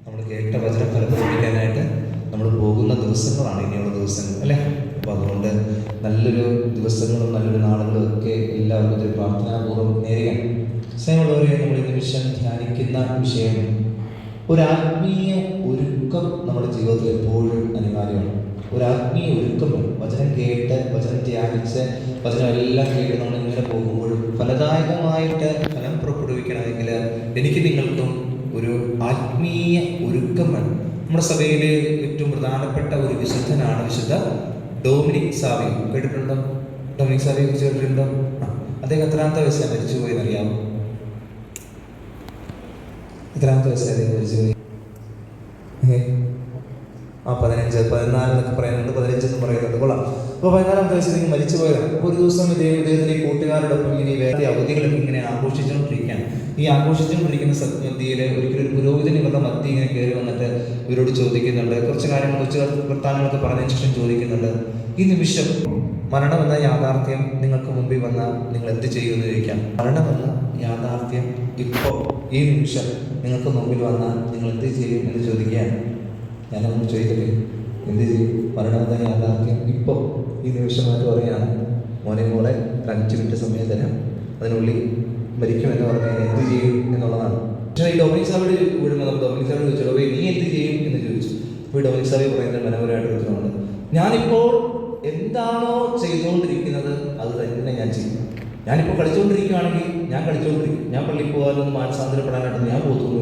നമ്മൾ കേട്ട വചനം ഫലപ്രയോഗിക്കാനായിട്ട് നമ്മൾ പോകുന്ന ദിവസങ്ങളാണ് ഇനിയുള്ള ദിവസങ്ങൾ അല്ലേ? അപ്പോൾ അതുകൊണ്ട് നല്ലൊരു ദിവസങ്ങളും നല്ലൊരു നാളുകളും ഒക്കെ എല്ലാവർക്കും ഒരു പ്രാർത്ഥനാപൂർവം നേരിടാം സ്നേഹമുള്ളവരെ നമ്മൾ ഈ നിമിഷം ധ്യാനിക്കുന്ന വിഷയം ഒരു ആത്മീയ ഒരുക്കം നമ്മുടെ ജീവിതത്തിൽ എപ്പോഴും അനിവാര്യമാണ്. ഒരു ആത്മീയ ഒരുക്കം വചനം കേട്ട് വചനം ധ്യാനിച്ച് വചനം എല്ലാം കേട്ട് നമ്മൾ ഇങ്ങനെ പോകുമ്പോഴും ഫലദായകമായിട്ട് ഫലം പുറപ്പെടുവിക്കണമെങ്കിൽ എനിക്ക് നിങ്ങൾക്കും ഒരു ആത്മീയ ഒരുക്കമാണ് നമ്മുടെ സഭയിലെ ഏറ്റവും പ്രധാനപ്പെട്ട ഒരു വിശുദ്ധനാണ് വിശുദ്ധ ഡോമിനിക് സാവി. കേട്ടിട്ടുണ്ടോ? ഡൊമിനിക് സാവിയെ കുറിച്ച് കേട്ടിട്ടുണ്ടോ? അദ്ദേഹം എത്രാമത്തെ വയസ്സാണ് മരിച്ചു പോയെന്ന് അറിയാമോ എത്രാമത്തെ വയസ്സാണ് അദ്ദേഹം മരിച്ചു പോയി? ആ പതിനഞ്ച് പതിനാല് എന്നൊക്കെ പറയുന്നുണ്ട്. പതിനഞ്ച് അപ്പോൾ പതിനാലാം ദിവസത്തേക്ക് മരിച്ചു പോയതാണ് അപ്പോൾ ഒരു ദിവസം ഇദ്ദേഹം ഇദ്ദേഹത്തിന്റെ കൂട്ടുകാരോടൊപ്പം ഇങ്ങനെ വേറെ അവധികളൊക്കെ ഇങ്ങനെ ആഘോഷിച്ചുകൊണ്ടിരിക്കുകയാണ്. ഈ ആഘോഷിച്ചുകൊണ്ടിരിക്കുന്ന സദ്യയിൽ ഒരിക്കലും ഒരു പുരോഹിതൻ ഇവരുടെ മത്തി ഇങ്ങനെ കയറി വന്നിട്ട് ഇവരോട് ചോദിക്കുന്നുണ്ട്. കുറച്ച് കാര്യങ്ങൾ കുറച്ച് വൃത്താനങ്ങളൊക്കെ പറഞ്ഞതിന് ശേഷം ചോദിക്കുന്നുണ്ട്. ഈ നിമിഷം മരണമെന്ന യാഥാർത്ഥ്യം നിങ്ങൾക്ക് മുമ്പിൽ വന്ന നിങ്ങൾ എന്ത് ചെയ്യുമെന്ന് ചോദിക്കാം. മരണമെന്ന യാഥാർത്ഥ്യം ഇപ്പോൾ ഈ നിമിഷം നിങ്ങൾക്ക് മുമ്പിൽ വന്ന നിങ്ങൾ എന്ത് ചെയ്യും എന്ന് ചോദിക്കുകയാണ്. ഞാനൊന്ന് ചോദിക്കട്ടെ എന്ത് ചെയ്യും? മരണമെന്ന യാഥാർത്ഥ്യം ഇപ്പോൾ ഈ നിമിഷമായിട്ട് പറയുകയാണ് മോനെ മോളെ ഒരു അഞ്ച് മിനിറ്റ് സമയം തരാം. അതിനുള്ളിൽ മരിക്കുമെന്ന് പറഞ്ഞാൽ എന്ത് ചെയ്യും എന്നുള്ളതാണ്. പക്ഷേ ഈ ഡൊമിനിക് സാബിയുടെ വിടുമ്പോൾ നമ്മൾ ഡൊമിനിക് സാബിയോട് ചോദിച്ചു "ഡോമി, നീ എന്ത് ചെയ്യും? എന്ന് ചോദിച്ചു. അപ്പോൾ ഈ ഡൊമിനിക് സാബി പറയുന്നത് മനോഹരമായിട്ട് ചോദിച്ചതാണ് ഞാനിപ്പോൾ എന്താണോ ചെയ്തുകൊണ്ടിരിക്കുന്നത് അത് തന്നെ ഞാൻ ചെയ്യും. ഞാനിപ്പോൾ കളിച്ചുകൊണ്ടിരിക്കുകയാണെങ്കിൽ ഞാൻ കളിച്ചുകൊണ്ടിരിക്കും ഞാൻ പള്ളിയിൽ പോകാനൊന്നും മാനസാന്തരപ്പെടാനായിട്ട് ഞാൻ പോകുന്നു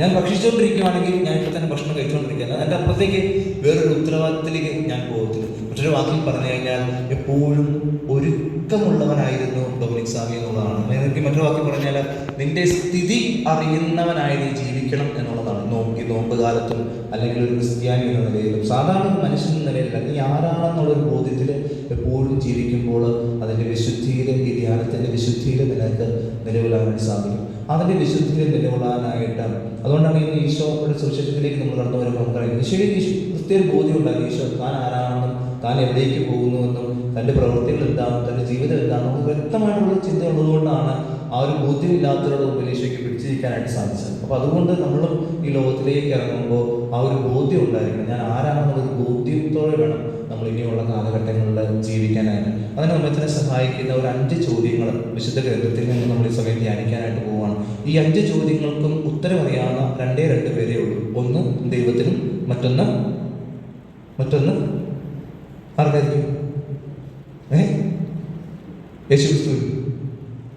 ഞാൻ ഭക്ഷിച്ചുകൊണ്ടിരിക്കുകയാണെങ്കിൽ ഞാൻ ഇപ്പോൾ തന്നെ ഭക്ഷണം കഴിച്ചുകൊണ്ടിരിക്കുകയാണ് അതിന്റെ അപ്പുറത്തേക്ക് വേറൊരു ഉത്തരവാദിത്തത്തിലേക്ക് ഞാൻ പോകത്തില്ല. മറ്റൊരു വാക്കിൽ പറഞ്ഞു കഴിഞ്ഞാൽ എപ്പോഴും ഒരുക്കമുള്ളവനായിരുന്നു ഡൊമിനിക് സാവി എന്നുള്ളതാണ്. എനിക്ക് മറ്റൊരു വാക്കിൽ പറഞ്ഞാൽ നിന്റെ സ്ഥിതി അറിയുന്നവനായി നീ ജീവിക്കണം എന്നുള്ളതാണ്. നോക്കി നോമ്പ് കാലത്തും അല്ലെങ്കിൽ ഒരു ക്രിസ്ത്യാനി എന്ന നിലയിലും സാധാരണ മനുഷ്യൻ എന്ന നിലയിലല്ല. നീ ആരാണെന്നുള്ളൊരു ബോധ്യത്തിൽ എപ്പോഴും ജീവിക്കുമ്പോൾ അതിന്റെ വിശുദ്ധിയിൽ ധ്യാനത്തിന്റെ വിശുദ്ധിയിൽ നിനക്ക് നിലകൊള്ളാൻ സാധിക്കും. അതിന്റെ വിശുദ്ധിയിൽ നിലകൊള്ളാനായിട്ട് അതുകൊണ്ടാണ് ഇന്ന് ഈശോയുടെ സുവിശേഷത്തിലേക്ക് നമ്മൾ നടന്നു വരുമ്പോൾ നമുക്കറിയാം ശരി കൃത്യ ബോധ്യം ഉണ്ടാകും ഈശോ താൻ ആരാണെന്നും താൻ എവിടേക്ക് പോകുന്നുവെന്നും തന്റെ പ്രവൃത്തികൾ എന്താണെന്നും തന്റെ ജീവിതം എന്താണെന്നും നമുക്ക് വ്യക്തമായിട്ടുള്ള ചിന്ത ഉള്ളതുകൊണ്ടാണ് ആ ഒരു ബോധ്യമില്ലാത്തവരുടെ മുമ്പിൽ ഈശോയ്ക്ക് പിടിച്ചിരിക്കാനായിട്ട് സാധിച്ചത്. അപ്പോൾ അതുകൊണ്ട് നമ്മളും ഈ ലോകത്തിലേക്ക് ഇറങ്ങുമ്പോൾ ആ ഒരു ബോധ്യം ഉണ്ടായിരിക്കണം. ഞാൻ ആരാണെന്നുള്ളൊരു ബോധ്യത്തോടെ വേണം നമ്മൾ ഇനിയുള്ള കാലഘട്ടങ്ങളിൽ ജീവിക്കാനായിട്ട്. അതിന് നമ്മെ തന്നെ സഹായിക്കുന്ന ഒരു അഞ്ച് ചോദ്യങ്ങൾ വിശുദ്ധ ഗ്രന്ഥത്തിൽ നിന്ന് നമ്മൾ ഈ സമയം ധ്യാനിക്കാനായിട്ട് പോവുകയാണ് ഈ അഞ്ച് ചോദ്യങ്ങൾക്കും ഉത്തരം അറിയാവുന്ന രണ്ടേ രണ്ട് പേരേ ഉള്ളൂ. ഒന്ന് ദൈവത്തിനും മറ്റൊന്ന് മറ്റൊന്ന് ആർക്കായിരിക്കും? ഏ?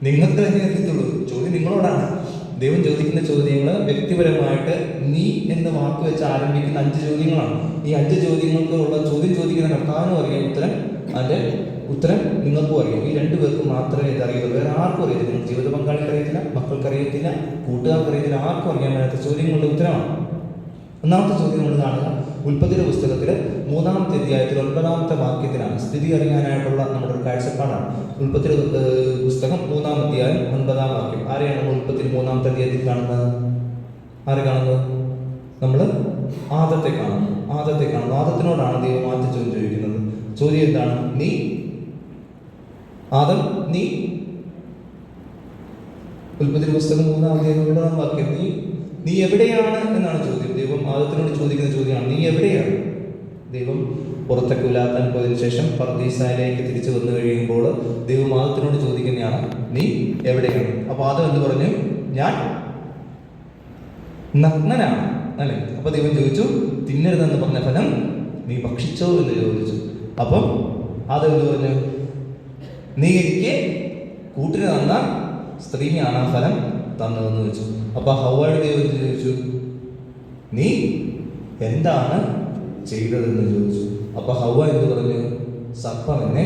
നിങ്ങൾക്ക് തന്നെ അറിയത്തുള്ളൂ ചോദ്യം നിങ്ങളോടാണ്. ദൈവം ചോദിക്കുന്ന ചോദ്യങ്ങൾ വ്യക്തിപരമായിട്ട് നീ എന്ന വാക്ക് വെച്ച് ആരംഭിക്കുന്ന അഞ്ച് ചോദ്യങ്ങളാണ്. ഈ അഞ്ച് ചോദ്യങ്ങൾക്കുള്ള ചോദ്യം ചോദിക്കുന്ന കർത്താവിനും അറിയാം. ഉത്തരം അതിന്റെ ഉത്തരം നിങ്ങൾക്കും അറിയാം. ഈ രണ്ടു പേർക്കും മാത്രമേ ഇത് അറിയുള്ളൂ. വേറെ ആർക്കും അറിയത്തില്ല. ജീവിത പങ്കാളിക്ക് അറിയത്തില്ല മക്കൾക്ക് അറിയത്തില്ല കൂട്ടുകാർക്ക് അറിയത്തില്ല ആർക്കും അറിയാൻ പറ്റാത്ത ചോദ്യങ്ങളുടെ ഉത്തരമാണ്. ഒന്നാമത്തെ ചോദ്യം നമ്മൾ കാണുക. ഉൽപ്പത്തിയുടെ പുസ്തകത്തിൽ മൂന്നാമത്തെ അധ്യായത്തിൽ ഒൻപതാമത്തെ വാക്യത്തിലാണ് സ്ഥിതി അറിയാനായിട്ടുള്ള നമ്മുടെ ഒരു കാഴ്ചപ്പാടാണ്. ഉൽപ്പത്തിയുടെ പുസ്തകം മൂന്നാം അധ്യായം ഒൻപതാം വാക്യം. ആരെയാണ് നമ്മൾ ഉൽപ്പത്തിൽ മൂന്നാമത്തെ അധ്യായത്തിൽ കാണുന്നത്? ആരെ കാണുന്നത്? നമ്മൾ ആദത്തെ കാണുന്നു. ആദത്തെ കാണുന്നു. ആദത്തിനോടാണ് ദൈവം ആദ്യ ചോദ്യം ചോദിക്കുന്നത്. ചോദ്യം എന്താണ്? നീ ആദം നീ ഉൽപ്പത്തിയുടെ പുസ്തകം മൂന്നാം അധ്യായം ഒൻപതാം വാക്യം നീ നീ എവിടെയാണ് എന്നാണ് ചോദ്യം. ദൈവം ആദത്തിനോട് ചോദിക്കുന്ന ചോദ്യമാണ് നീ എവിടെയാണ്? ദൈവം പുറത്തേക്ക് ഉലാത്താൻ പോയതിനു ശേഷം പർദീസായിലേക്ക് തിരിച്ചു വന്നു കഴിയുമ്പോൾ ദൈവം ആദത്തിനോട് ചോദിക്കുന്നതാണ് നീ എവിടെയാണ്? അപ്പോൾ ആദം എന്ത് പറഞ്ഞു? ഞാൻ നഗ്നനാണ്. അല്ലേ? അപ്പൊ ദൈവം ചോദിച്ചു തിന്നരുതെന്ന് പറഞ്ഞ ഫലം നീ ഭക്ഷിച്ചോ എന്ന് ചോദിച്ചു. അപ്പം ആദം എന്ത് പറഞ്ഞു? നീ എനിക്ക് കൂട്ടിന് തന്ന സ്ത്രീയാണ് ആ ഫലം തന്നതെന്ന് വെച്ചു. അപ്പൊ ഹവാട് ദൈവം ചോദിച്ചു? നീ എന്താണ് ചെയ്തതെന്ന് ചോദിച്ചു. അപ്പോൾ ഹവ എന്ന് പറഞ്ഞു? സർപ്പം എന്നെ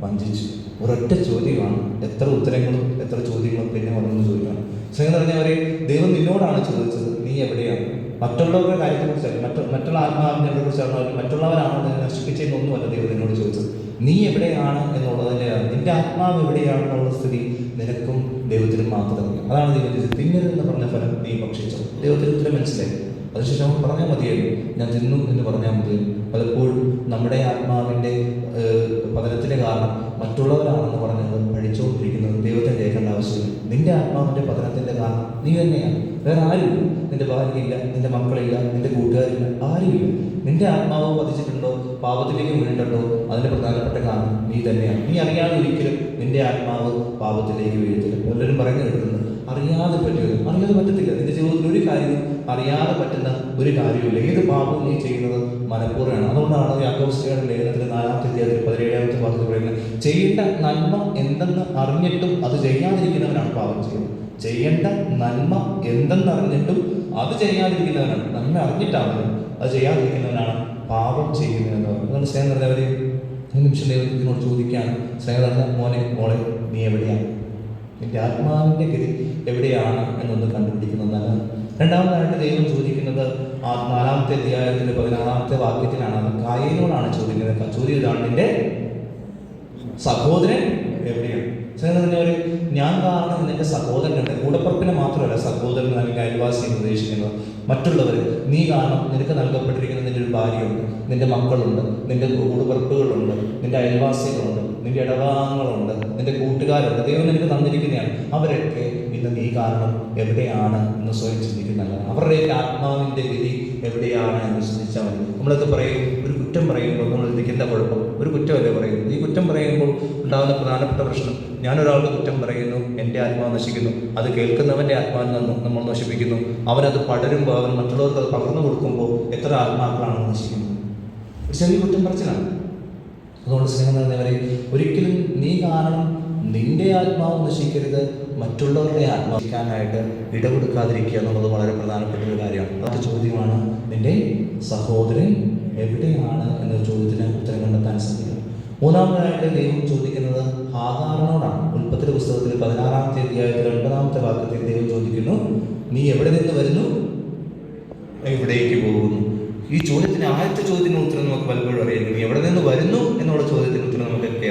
വഞ്ചിച്ചു. ഒരൊറ്റ ചോദ്യമാണ്. എത്ര ഉത്തരങ്ങളും എത്ര ചോദ്യങ്ങളും പിന്നെ വന്നു ചോദിക്കണം. സ്നേഹം പറഞ്ഞവരെ ദൈവം നിന്നോടാണ് ചോദിച്ചത്. നീ എവിടെയാണ്? മറ്റുള്ളവരുടെ കാര്യത്തെക്കുറിച്ചല്ല. മറ്റു മറ്റുള്ള ആത്മാവിനെ കുറിച്ചാണോ മറ്റുള്ളവരാണോ നിന്നെ നശിപ്പിച്ചതെന്നൊന്നുമല്ല ദൈവം നിന്നോട് ചോദിച്ചത്. നീ എവിടെയാണ് എന്നുള്ളതിന്റെ നിന്റെ ആത്മാവ് എവിടെയാണെന്നുള്ള സ്ഥിതി നിനക്കും ദൈവത്തിനും മാത്രമേ. അതാണ് ദൈവം ചോദിച്ചത് തിന്നരുതെന്ന് പറഞ്ഞ ഫലം നീ ഭക്ഷിച്ചു ദൈവത്തിന് ഉത്തരം മനസ്സിലായി. അതിനുശേഷം അവൻ പറഞ്ഞാൽ മതിയായിരുന്നു ഞാൻ തിന്നു എന്ന് പറഞ്ഞാൽ മതി. പലപ്പോഴും നമ്മുടെ ആത്മാവിന്റെ പതനത്തിന് കാരണം മറ്റുള്ളവരാണെന്ന് പറഞ്ഞത് പഠിച്ചുകൊണ്ടിരിക്കുന്നത് ദൈവത്തെ കേൾക്കേണ്ട ആവശ്യമില്ല. നിന്റെ ആത്മാവിന്റെ പതനത്തിന്റെ കാരണം നീ തന്നെയാണ്. വേറെ ആരും നിന്റെ ഭാര്യയില്ല നിന്റെ മക്കളില്ല നിന്റെ കൂട്ടുകാരില്ല ആരുമില്ല. നിന്റെ ആത്മാവ് പതിച്ചിട്ടുണ്ടോ? പാപത്തിലേക്ക് വീണിട്ടുണ്ടോ? അതിന്റെ പ്രധാനപ്പെട്ട കാരണം നീ തന്നെയാണ്. നീ അറിയാതെ ഒരിക്കലും നിന്റെ ആത്മാവ് പാപത്തിലേക്ക് വീഴത്തില്ല പലരും പറയുന്നത് കേട്ടിട്ടുണ്ട് അറിയാതെ അറിയാതെ പറ്റത്തില്ല. നിന്റെ ജീവിതത്തിൽ ഒരു കാര്യവും അറിയാതെ പറ്റുന്ന ഒരു കാര്യമില്ല ഏത് പാപവും നീ ചെയ്യുന്നത് മനഃപൂർവമാണ്. അതുകൊണ്ടാണ് യാക്കോസ്ലിയുടെ ലേഖനത്തിൽ നാലാമത്തെ അധ്യായത്തിൽ പതിനേഴാമത്തെ ഭാഗത്ത് പറയുന്നത് ചെയ്യേണ്ട നന്മ എന്തെന്ന് അറിഞ്ഞിട്ടും അത് ചെയ്യാതിരിക്കുന്നവനാണ് പാപം ചെയ്യുന്നത്. ചെയ്യേണ്ട നന്മ എന്തെന്ന് അറിഞ്ഞിട്ടും അത് ചെയ്യാതിരിക്കുന്നവനാണ്. നന്മ അറിഞ്ഞിട്ടാണ് അത് ചെയ്യാതിരിക്കുന്നവനാണ് പാപം ചെയ്യുന്നതെന്ന് പറയുന്നത്. സ്നേഹം നിറഞ്ഞവരെ ഈ നിമിഷം ദൈവത്തിനോട് ചോദിക്കുകയാണ്. സ്നേഹം മോനെ മോളെ നീ എവിടെയാണ്? നിന്റെ ആത്മാവിന്റെ ഗതി എവിടെയാണ് എന്നൊന്ന് കണ്ടുപിടിക്കുന്നത് രണ്ടാമതായിട്ട് ദൈവം ചോദിക്കുന്നത് ആ നാലാമത്തെ അധ്യായത്തിന്റെ പതിനാറാമത്തെ വാക്യത്തിലാണ് അത് കായലിനോടാണ് ചോദിക്കുന്നത്. ചോദ്യം ഇതാണ് നിന്റെ സഹോദരൻ എവിടെയാണ്? ഒരു ഞാൻ കാരണം നിന്റെ സഹോദരനുണ്ട്. കൂടപ്പുറപ്പിനെ മാത്രമല്ല സഹോദരൻ അല്ലെങ്കിൽ അയൽവാസി ഉദ്ദേശിക്കുന്നത്. മറ്റുള്ളവർ നീ കാരണം നിനക്ക് നൽകപ്പെട്ടിരിക്കുന്ന നിന്റെ ഒരു ഭാര്യയുണ്ട്. നിന്റെ മക്കളുണ്ട്. നിന്റെ കൂടപ്പുറപ്പുകളുണ്ട്. നിന്റെ അയൽവാസികളുണ്ട്. നിന്റെ ഇടവാങ്ങളുണ്ട് നിന്റെ കൂട്ടുകാരുണ്ട് ദൈവം നിനക്ക് തന്നിരിക്കുന്നതാണ്. അവരൊക്കെ ഇന്ന് നീ കാരണം എവിടെയാണ് എന്ന് സ്വയം ചിന്തിക്കുന്നല്ല അവരുടെയൊക്കെ ആത്മാവിന്റെ ഗതി എവിടെയാണ് എന്ന് ചിന്തിച്ചാൽ മതി. നമ്മളൊക്കെ പറയും ഒരു കുറ്റം പറയുമ്പോൾ നമ്മൾ ഇരിക്കുന്ന കുഴപ്പം? ഒരു കുറ്റമല്ലേ പറയുന്നത്? ഈ കുറ്റം പറയുമ്പോൾ ഉണ്ടാകുന്ന പ്രധാനപ്പെട്ട പ്രശ്നം ഞാനൊരാളുടെ കുറ്റം പറയുന്നു എന്റെ ആത്മാവ് നശിക്കുന്നു. അത് കേൾക്കുന്നവന്റെ ആത്മാവിൽ നിന്ന് നമ്മൾ നശിപ്പിക്കുന്നു. അവനത് പടരുമ്പോൾ അവൻ മറ്റുള്ളവർക്ക് അത് പകർന്നു കൊടുക്കുമ്പോൾ എത്ര ആത്മാക്കളാണ് നശിക്കുന്നത്? ചെറിയ കുറ്റം പറച്ചിലാണ്. അതുകൊണ്ട് സ്നേഹം നിറഞ്ഞവരെ ഒരിക്കലും നീ കാരണം നിന്റെ ആത്മാവ് നശിക്കരുത് മറ്റുള്ളവരുടെ ആത്മാവ് നശിക്കാനായിട്ട് ഇടകൊടുക്കാതിരിക്കുക എന്നുള്ളത് വളരെ പ്രധാനപ്പെട്ട ഒരു കാര്യമാണ്. അടുത്ത ചോദ്യമാണ് നിന്റെ സഹോദരൻ എവിടെയാണ്? എന്ന ചോദ്യത്തിന് ഉത്തരം കണ്ടെത്താൻ സാധിക്കും. മൂന്നാമതായിട്ട് ദൈവം ചോദിക്കുന്നത് ഹാഗാറിനോടാണ് ഉൽപ്പത്തിയുടെ പുസ്തകത്തിൽ പതിനാറാമത്തെ അധ്യായത്തിൽ ഒൻപതാമത്തെ വാക്യത്തിൽ ദൈവം ചോദിക്കുന്നു നീ എവിടെ നിന്ന് വരുന്നു? എവിടേക്ക് പോകുന്നു? ഈ ചോദ്യത്തിന് ആദ്യത്തെ ചോദ്യത്തിന് ഉത്തരം നമുക്ക് പലപ്പോഴും അറിയാം നീ എവിടെ നിന്ന് വരുന്നു എന്നുള്ള ചോദ്യത്തിന് ഉത്തരം നമുക്കൊക്കെ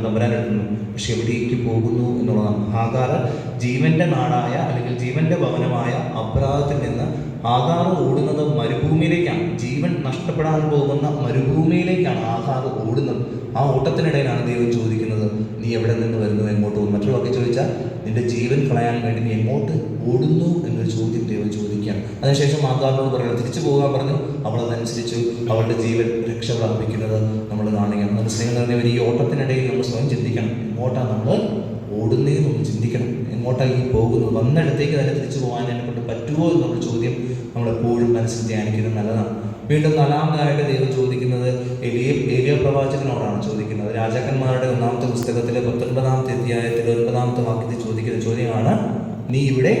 അറിയാം തമ്പുരാൻ നമ്മൾ പക്ഷെ എവിടേക്ക് പോകുന്നു എന്നുള്ളതാണ്. ആകാർ ജീവന്റെ നാടായ അല്ലെങ്കിൽ ജീവന്റെ ഭവനമായ അപരാധത്തിൽ നിന്ന് ആകാർ ഓടുന്നത് മരുഭൂമിയിലേക്കാണ്. ജീവൻ നഷ്ടപ്പെടാൻ പോകുന്ന മരുഭൂമിയിലേക്കാണ് ആകാർ ഓടുന്നത്. ആ ഓട്ടത്തിനിടയിലാണ് ദൈവം ചോദിക്കുന്നത് നീ എവിടെ നിന്ന് വരുന്നു? എങ്ങോട്ട് പോകുന്നു മറ്റുള്ളവർക്ക് ചോദിച്ചാൽ നിന്റെ ജീവൻ കളയാൻ വേണ്ടി നീ എങ്ങോട്ട് ഓടുന്നു? എന്നൊരു ചോദ്യം ദൈവം ചോദിക്കുകയാണ്. അതിനുശേഷം മാതാവിനോട് പറയുന്നത് തിരിച്ചു പോകാൻ പറഞ്ഞു. അവൾ അതനുസരിച്ച് അവളുടെ ജീവൻ രക്ഷ പ്രാപിക്കുന്നത് നമ്മൾ കാണുകയാണ് നമ്മുടെ സ്നേഹം നിറഞ്ഞവർ ഈ ഓട്ടത്തിനിടയിൽ നമ്മൾ സ്വയം ചിന്തിക്കണം. എങ്ങോട്ടാണ് നമ്മൾ ഓടുന്നതെന്ന് നമ്മൾ ചിന്തിക്കണം. എങ്ങോട്ടാണ് ഈ പോകുന്നത്? വന്നിടത്തേക്ക് തന്നെ തിരിച്ചു പോകാൻ എന്നെ കൊണ്ട് പറ്റുമോ എന്നുള്ള ചോദ്യം നമ്മളെപ്പോഴും മനസ്സിൽ ധ്യാനിക്കുന്നത് നല്ലതാണ്. വീണ്ടും നാലാമതായിട്ട് ദൈവം ചോദിക്കുന്നത് എലിയ എലിയ പ്രവാചകനോടാണ് ചോദിക്കുന്നത്. രാജാക്കന്മാരുടെ ഒന്നാമത്തെ പുസ്തകത്തിലെ പത്തൊൻപതാമത്തെ അധ്യായത്തിലെ ഒൻപതാമത്തെ വാക്യത്തിൽ ചോദിക്കുന്ന ചോദ്യമാണ് നീ ഇവിടെ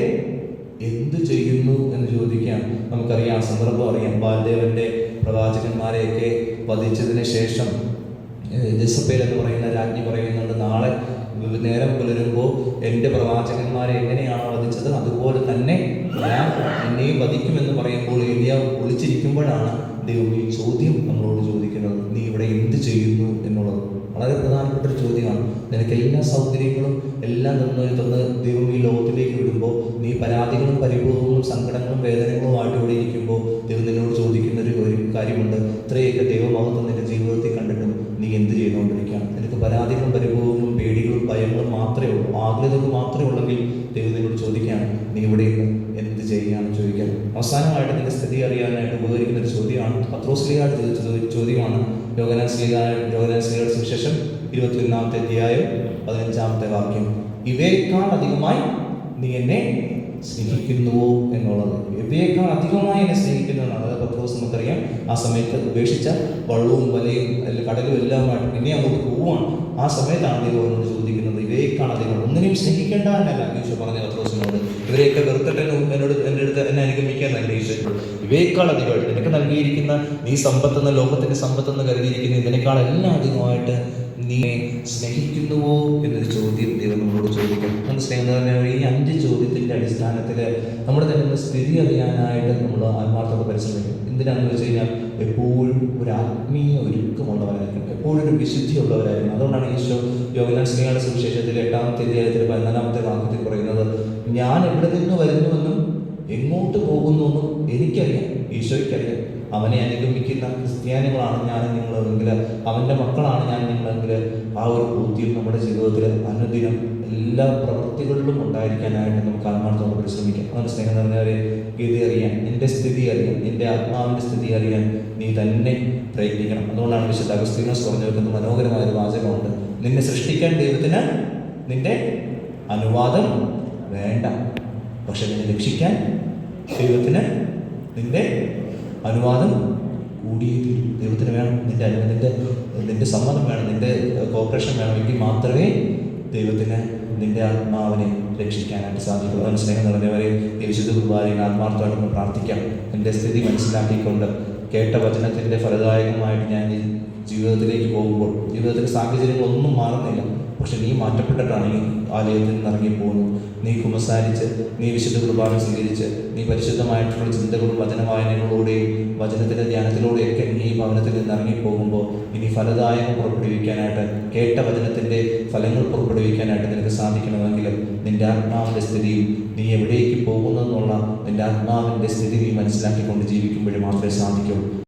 എന്തു ചെയ്യുന്നു? എന്ന് ചോദിക്കാം നമുക്കറിയാം സന്ദർഭം അറിയാം. ബാൽദേവന്റെ പ്രവാചകന്മാരെയൊക്കെ വധിച്ചതിന് ശേഷം ജസപ്പേൽ എന്ന് പറയുന്ന രാജ്ഞി പറയുന്നുണ്ട് നാളെ നേരം പുലരുമ്പോൾ എന്റെ പ്രവാചകന്മാരെ എങ്ങനെയാണ് വധിച്ചത്? അതുപോലെ തന്നെ ഞാൻ എന്നെയും വധിക്കുമെന്ന് പറയുമ്പോൾ ഏലിയ ഒളിച്ചിരിക്കുമ്പോഴാണ് ദൈവം ഈ ചോദ്യം നമ്മളോട് ചോദിക്കുന്നത് നീ ഇവിടെ എന്ത് ചെയ്യുന്നു എന്നുള്ളത് വളരെ പ്രധാനപ്പെട്ട ഒരു ചോദ്യമാണ്. നിനക്ക് എല്ലാ സൗകര്യങ്ങളും എല്ലാം തന്നു തന്ന് ദൈവം ഈ ലോകത്തിലേക്ക് വിടുമ്പോൾ നീ പരാതികളും പരിഭവങ്ങളും സങ്കടങ്ങളും വേദനകളും ആയിട്ട് ഇവിടെ ഇരിക്കുമ്പോൾ ദൈവം നിന്നോട് ചോദിക്കുന്ന ഒരു ഒരു കാര്യമുണ്ട്. ഇത്രയൊക്കെ ദൈവമാകത്ത് നിന്റെ ജീവിതത്തിൽ കണ്ടിട്ടും നീ എന്ത് ചെയ്തുകൊണ്ടിരിക്കുകയാണ്? നിനക്ക് പരാതികളും പരിഭവങ്ങളും പേടികളും ഭയങ്ങളും മാത്രമേ ഉള്ളൂ. ആഗ്രഹങ്ങൾ മാത്രമേ ഉള്ളെങ്കിൽ ദൈവം നിന്നോട് ചോദിക്കുകയാണ് നീ ഇവിടെ ഇന്ന് എന്ത് ചെയ്യുകയാണെന്ന് ചോദിക്കാൻ അവസാനമായിട്ട് നിന്റെ സ്ഥിതി അറിയാനായിട്ട് ഉപകരിക്കുന്ന ഒരു ചോദ്യമാണ്. പത്രോസ്ലിയായിട്ട് ചോദിച്ചത് ഒരു ചോദ്യമാണ് യോഗനാൻ സ്ലീഗയുടെ സുവിശേഷം ഇരുപത്തിയൊന്നാമത്തെ അധ്യായം പതിനഞ്ചാമത്തെ വാക്യം. ഇവയേക്കാൾ അധികമായി നീ എന്നെ സ്നേഹിക്കുന്നുവോ എന്നുള്ളത്. ഇവയേക്കാൾ അധികമായി എന്നെ സ്നേഹിക്കുന്നു അതായത് പത്രോസ് നമുക്കറിയാം ആ സമയത്ത് ഉപേക്ഷിച്ച വള്ളവും വലയും അല്ലെങ്കിൽ കടലും എല്ലാമായിട്ട് പിന്നെ അങ്ങോട്ട് പോവുകയാണ്. ആ സമയത്താണ് ദൈവം ചോദിക്കുന്നത് ഇവയേക്കാൾ അധികം ഒന്നിനെയും സ്നേഹിക്കേണ്ട എന്നല്ല. ഈശോ പറഞ്ഞ പത്രോസിനോട് ഇവരെയൊക്കെ വെറുത്തിട്ട് എന്നെ എന്നോട് എന്റെ അടുത്ത് എന്നെ അനുഗമിക്കാൻ ഈശോ ഇവയേക്കാൾ അധികമായിട്ട് നിനക്ക് നൽകിയിരിക്കുന്ന നീ സമ്പത്തെന്ന ലോകത്തിന്റെ സമ്പത്തെന്ന് കരുതിയിരിക്കുന്ന ഇതിനേക്കാൾ എല്ലാം അധികമായിട്ട് നീ സ്നേഹിക്കുന്നുവോ എന്നൊരു ചോദ്യം ദൈവം നമ്മളോട് ചോദിക്കും നമ്മൾ സ്നേഹിതരെ ഈ അഞ്ച് ചോദ്യത്തിന്റെ അടിസ്ഥാനത്തിൽ നമ്മൾ തന്നെ സ്ഥിതി അറിയാനായിട്ട് നമ്മൾ ആത്മാർത്ഥത പരിശ്രമിക്കും എന്തിനാണെന്ന് വെച്ച് കഴിഞ്ഞാൽ എപ്പോഴും ഒരു ആത്മീയ ഒരുക്കമുള്ളവരായിരിക്കും എപ്പോഴും ഒരു വിശുദ്ധിയുള്ളവരായിരിക്കും അതുകൊണ്ടാണ് ഈശോ യോഗനാൻ സ്നേഹയുടെ സുവിശേഷത്തിൽ എട്ടാമത്തെ അധ്യായത്തിൽ പതിനാലാമത്തെ വാക്യത്തിൽ പറയുന്നത് ഞാൻ എവിടെ നിന്ന് വരുന്നുവെന്നും എങ്ങോട്ട് പോകുന്നുവെന്നും എനിക്കറിയാം. ഈശോയ്ക്കറിയാം. അവനെ അനുഗമിക്കുന്ന ക്രിസ്ത്യാനികളാണ് ഞാൻ നിങ്ങളെങ്കിൽ അവന്റെ മക്കളാണ് ഞാൻ നിങ്ങളെങ്കിൽ. ആ ഒരു ബോധ്യം നമ്മുടെ ജീവിതത്തിൽ അനുദിനം എല്ലാ പ്രവൃത്തികളിലും ഉണ്ടായിരിക്കാനായിട്ട് നമുക്ക് ആത്മാർത്ഥം പരിശ്രമിക്കാം. അതാണ് സ്നേഹം നിറഞ്ഞവരെ ഗതി അറിയാൻ എന്റെ സ്ഥിതി അറിയാൻ എന്റെ ആത്മാവിന്റെ സ്ഥിതി അറിയാൻ നീ തന്നെ പ്രയത്നിക്കണം. അതുകൊണ്ടാണ് വിശുദ്ധ അഗസ്തീനോസ് പറഞ്ഞു വെക്കുന്ന മനോഹരമായ ഒരു വാചകമുണ്ട്. നിന്നെ സൃഷ്ടിക്കാൻ ദൈവത്തിന് നിന്റെ അനുവാദം വേണ്ട. പക്ഷെ നിന്നെ രക്ഷിക്കാൻ ദൈവത്തിന് നിന്റെ അനുവാദം കൂടിയേ തീരൂ ദൈവത്തിന് വേണം നിന്റെ നിന്റെ നിന്റെ സമ്മതം വേണം നിന്റെ കോപ്പറേഷൻ വേണമെങ്കിൽ മാത്രമേ ദൈവത്തിന് നിന്റെ ആത്മാവിനെ രക്ഷിക്കാനായിട്ട് സാധിക്കൂ. അതിന് സ്നേഹം നിറഞ്ഞവരെ വിശുദ്ധ കുർബാനയിൽ ആത്മാർത്ഥമായിട്ട് പ്രാർത്ഥിക്കാം. എന്റെ സ്ഥിതി മനസ്സിലാക്കിക്കൊണ്ട് കേട്ട വചനത്തിന്റെ ഫലദായകമായിട്ട് ഞാൻ ജീവിതത്തിലേക്ക് പോകുമ്പോൾ ജീവിതത്തിലെ സാഹചര്യങ്ങളൊന്നും മാറുന്നില്ല. പക്ഷെ നീ മാറ്റപ്പെട്ടിട്ടാണ് ഈ ആലയത്തിൽ നിന്ന് ഇറങ്ങി പോകുന്നത്. നീ കുമസാരിച്ച് നീ വിശുദ്ധ കുർബാന സ്വീകരിച്ച് നീ പരിശുദ്ധമായിട്ടുള്ള ചിന്തകളും വചനവായനകളിലൂടെയും വചനത്തിന്റെ ധ്യാനത്തിലൂടെയൊക്കെ നീ ഈ ഭവനത്തിൽ നിന്ന് ഇറങ്ങി പോകുമ്പോൾ ഇനി ഫലദായകം പുറപ്പെടുവിക്കാനായിട്ട് കേട്ട വചനത്തിന്റെ ഫലങ്ങൾ പുറപ്പെടുവിക്കാനായിട്ട് നിനക്ക് സാധിക്കണമെങ്കിൽ നിന്റെ ആത്മാവിന്റെ സ്ഥിതിയും നീ എവിടേക്ക് പോകുന്നു എന്നുള്ള നിന്റെ ആത്മാവിന്റെ സ്ഥിതി നീ മനസ്സിലാക്കിക്കൊണ്ട് ജീവിക്കുമ്പോഴേ മാത്രമേ സാധിക്കൂ.